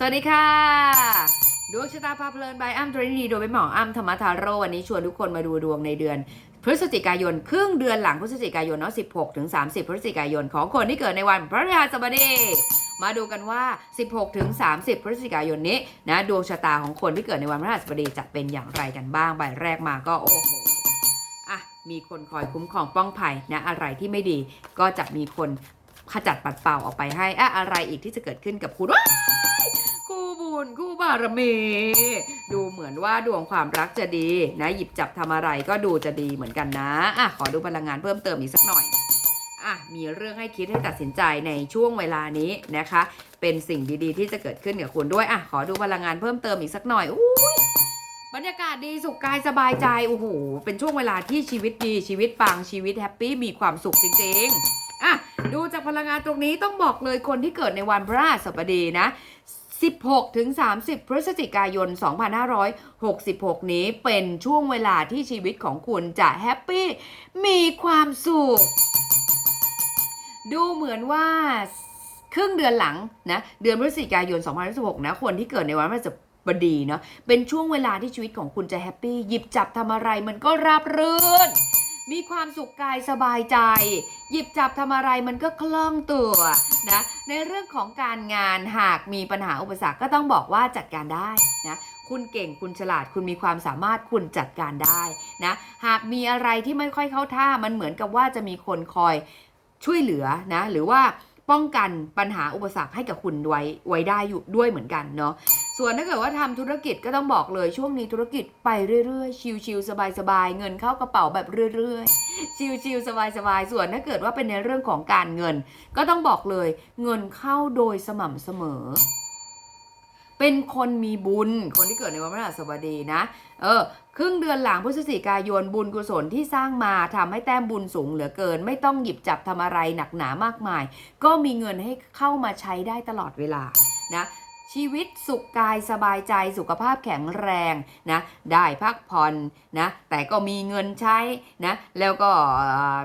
สวัสดีค่ะ ดวงชะตาพาเพลินบายอ้ำตรนีโดยเป็นหมออ้ำธรรมทาโรวันนี้ชวนทุกคนมาดูดวงในเดือน พฤศจิกายน ครึ่งเดือนหลังพฤศจิกายนเนาะ16 ถึง 30 พฤศจิกายนของคนที่เกิดในวันพระฤหัสบดีมาดูกันว่า 16 ถึง 30 พฤศจิกายนนี้นะดวงชะตาของคนที่เกิดในวันพฤหัสบดีจะเป็นอย่างไรกันบ้างใบแรกมาก็โอ้โหอะมีคนคอยคุ้มครองป้องภัยนะอะไรที่ไม่ดีก็จะมีคนขจัดปัดเป่าออกไปให้อะอะไรอีกที่จะเกิดขึ้นกับคุณว้า คู่บุญคู่บารมี ดูเหมือนว่าดวงความรักจะดีนะหยิบจับทำอะไรก็ดูจะดีเหมือนกันนะอะขอดูพลังงานเพิ่มเติมอีกสักหน่อยอะมีเรื่องให้คิดให้ตัดสินใจในช่วงเวลานี้นะคะ เป็นสิ่งดีๆ ที่จะเกิดขึ้นกับคุณด้วยอะขอดูพลังงานเพิ่มเติมอีกสักหน่อยอุ้ยบรรยากาศดีสุขกายสบายใจโอ้โหเป็นช่วงเวลาที่ชีวิตดีชีวิตปังชีวิตแฮปปี้มีความสุขจริงๆอะดูจากพลังงานตรงนี้ต้องบอกเลยคนที่เกิดในวันพฤหัสบดีนะ 16 ถึง 30 พฤศจิกายน 2566 นี้เป็นช่วงเวลาที่ชีวิตของคุณจะแฮปปี้ มีความสุข ดูเหมือนว่าครึ่งเดือนหลังนะเดือนพฤศจิกายน 2016 นะ คนที่เกิดในวันพฤหัสบดีเนาะเป็นช่วงเวลาที่ชีวิตของคุณจะแฮปปี้ หยิบจับทำอะไรมันก็ราบรื่น มีความสุขกายสบายใจ หยิบจับทำอะไรมันก็คล่องตัวนะในเรื่องของการงานหากมีปัญหาอุปสรรคก็ต้องบอกว่าจัดการได้นะคุณเก่งคุณฉลาดคุณมีความสามารถคุณจัดการได้นะหากมีอะไรที่ไม่ค่อยเข้าท่ามันเหมือนกับว่าจะมีคนคอยช่วยเหลือนะหรือว่า ป้องกันปัญหาอุปสรรคให้กับคุณไว้ไว้ได้อยู่ด้วยเหมือนกันเนาะส่วนถ้าเกิดว่าทำธุรกิจก็ต้องบอกเลยช่วงนี้ธุรกิจไปเรื่อยๆ ชิลๆสบายๆ เงินเข้ากระเป๋าแบบเรื่อยๆ ชิลๆสบายๆ ส่วนถ้าเกิดว่าเป็นในเรื่องของการเงิน ก็ต้องบอกเลย เงินเข้าโดยสม่ำเสมอ เป็นคนมีบุญ คนที่เกิดในวันพฤหัสบดีนะ เออ ครึ่งเดือนหลังพฤศจิกายนบุญกุศลที่สร้างมาทำให้แต้มบุญสูงเหลือเกิน ไม่ต้องหยิบจับทำอะไรหนักหนามากมาย ก็มีเงินให้เข้ามาใช้ได้ตลอดเวลานะ ชีวิตสุขกายสบายใจสุขภาพแข็งแรงนะได้พักผ่อนนะแต่ก็มีเงินใช้นะแล้วก็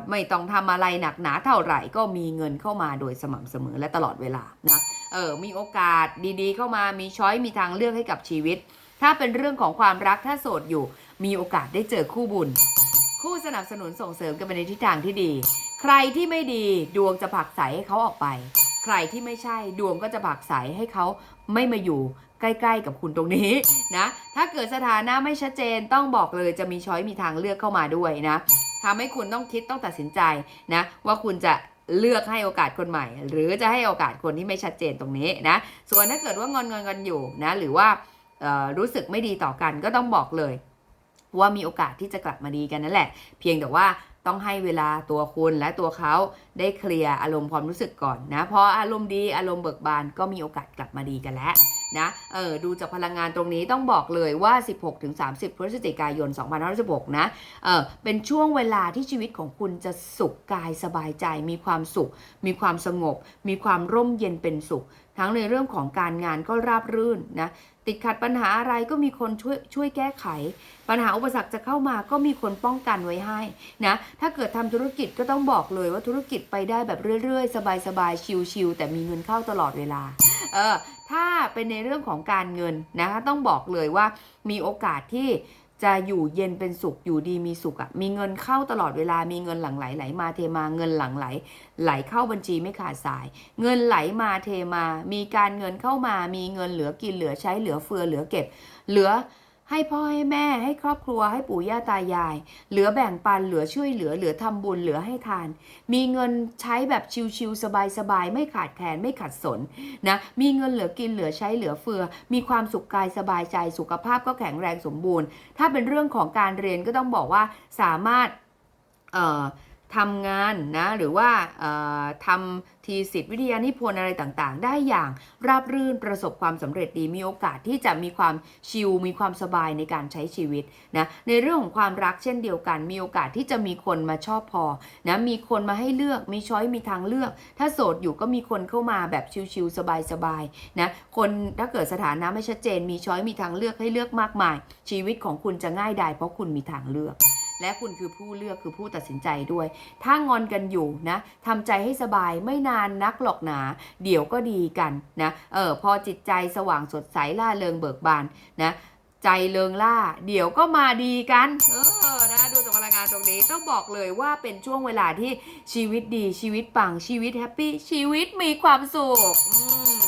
ไม่ต้องทำอะไรหนักหนาเท่าไหร่ก็มีเงินเข้ามาโดยสม่ำเสมอและตลอดเวลานะเออมีโอกาสดีๆ เข้ามามีช้อยมีทางเลือกให้กับชีวิต ถ้าเป็นเรื่องของความรักถ้าโสดอยู่ มีโอกาสได้เจอคู่บุญ คู่สนับสนุนส่งเสริมกันไปในทิศทางที่ดี ใครที่ไม่ดีดวงจะผลักใสให้เขาออกไป ใครที่ไม่ใช่ดวงก็จะผลักใสให้เขาไม่มาอยู่ใกล้ๆกับคุณตรงนี้นะ ถ้าเกิดสถานะไม่ชัดเจนต้องบอกเลยจะมีช้อยมีทางเลือกเข้ามาด้วยนะทำให้คุณต้องคิดต้องตัดสินใจนะ ว่าคุณจะเลือกให้โอกาสคนใหม่ หรือจะให้โอกาสคนที่ไม่ชัดเจนตรงนี้นะ ส่วนถ้าเกิดว่างอนงอนกันอยู่นะ หรือว่ารู้สึกไม่ดีต่อกันก็ต้องบอกเลย ว่ามีโอกาสที่จะกลับมาดีกันนั่นแหละ เพียงแต่ว่า ต้องให้เวลาตัวคุณและตัวเขาได้เคลียร์อารมณ์ความรู้สึกก่อนนะพออารมณ์ดีอารมณ์เบิกบานก็มีโอกาสกลับมาดีกันแล้ว นะเออดูจากพลังงานตรงนี้ต้องบอกเลยว่า 16-30 พฤศจิกายน 2516 นะเออเป็นช่วงเวลาที่ชีวิตของคุณจะสุขกายสบายใจ มีความสุข มีความสงบ มีความร่มเย็นเป็นสุข ทั้งในเรื่องของการงานก็ราบรื่นนะติดขัดปัญหาอะไรก็มีคนช่วยช่วยแก้ไข ปัญหาอุปสรรคจะเข้ามาก็มีคนป้องกันไว้ให้นะถ้าเกิดทำธุรกิจก็ต้องบอกเลยว่าธุรกิจไปได้แบบเรื่อยๆ สบายๆชิลๆแต่มีเงินเข้าตลอดเวลา เออถ้าเป็นในเรื่องของการเงินนะคะต้องบอกเลยว่ามีโอกาสที่จะอยู่เย็นเป็นสุขอยู่ดีมีสุขอะมีเงินเข้าตลอดเวลามีเงินหลั่งไหลไหลมาเทมาเงินหลั่งไหล ไหลเข้าบัญชีไม่ขาดสาย เงินไหลมาเทมา มีการเงินเข้ามา มีเงินเหลือกินเหลือใช้เหลือเฟือเหลือเก็บ เหลือ ให้พ่อให้แม่ให้ครอบครัวให้ปู่ย่าตายาย เหลือแบ่งปันเหลือช่วยเหลือ เหลือทำบุญเหลือให้ทาน มีเงินใช้แบบชิวๆสบายๆไม่ขาดแคลนไม่ขัดสนนะมีเงินเหลือกินเหลือใช้เหลือเฟือ มีความสุขกายสบายใจสุขภาพก็แข็งแรงสมบูรณ์ ถ้าเป็นเรื่องของการเรียนก็ต้องบอกว่าสามารถเอ่อ ทำงานนะหรือว่าทำทีสิทธิวิทยานิพนธ์อะไรต่างๆ ได้อย่างราบรื่นประสบความสำเร็จดีมีโอกาสที่จะมีความชิลมีความสบายในการใช้ชีวิตนะในเรื่องของความรักเช่นเดียวกัน มีโอกาสที่จะมีคนมาชอบพอนะมีคนมาให้เลือกมีช้อยมีทางเลือก ถ้าโสดอยู่ก็มีคนเข้ามาแบบชิลๆสบายๆนะคนถ้าเกิดสถานะไม่ชัดเจน มีช้อยมีทางเลือกให้เลือกมากมาย ชีวิตของคุณจะง่ายดายเพราะคุณมีทางเลือก และคุณคือผู้เลือกคือผู้ตัดสินใจด้วย ถ้างอนกันอยู่นะทำใจให้สบายไม่นานนักหรอกหนา เดี๋ยวก็ดีกันนะเออพอจิตใจสว่างสดใสล่าเริงเบิกบานนะใจเริงล่า เดี๋ยวก็มาดีกัน เออ นะ ดูจากพลังงานตรงนี้ต้องบอกเลยว่าเป็นช่วงเวลาที่ชีวิตดีชีวิตปังชีวิตแฮปปี้ชีวิตมีความสุขอืม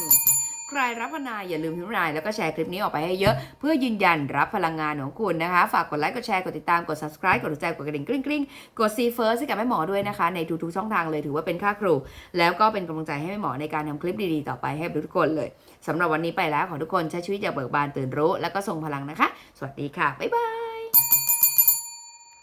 รรับพนาอย่าลืมพิมพ์รายแล้วก็แชร์คลิปนี้ออกไปให้เยอะ เพื่อยืนยันรับพลังงานของคุณนะคะ ฝากกดไลค์กดแชร์กดติดตามกด subscribe กดหัวใจกดกระดิ่งกริ๊งกริ๊งกด see first ให้กับแม่หมอด้วยนะคะ ในทุกๆช่องทางเลยถือว่าเป็นค่าครู แล้วก็เป็นกำลังใจให้แม่หมอในการทำคลิปดีๆต่อไปให้ทุกคนเลยสำหรับวันนี้ไปแล้วขอทุกคนใช้ชีวิตอย่างเบิกบานตื่นรู้ แล้วก็ทรงพลังนะคะ สวัสดีค่ะบ๊ายบาย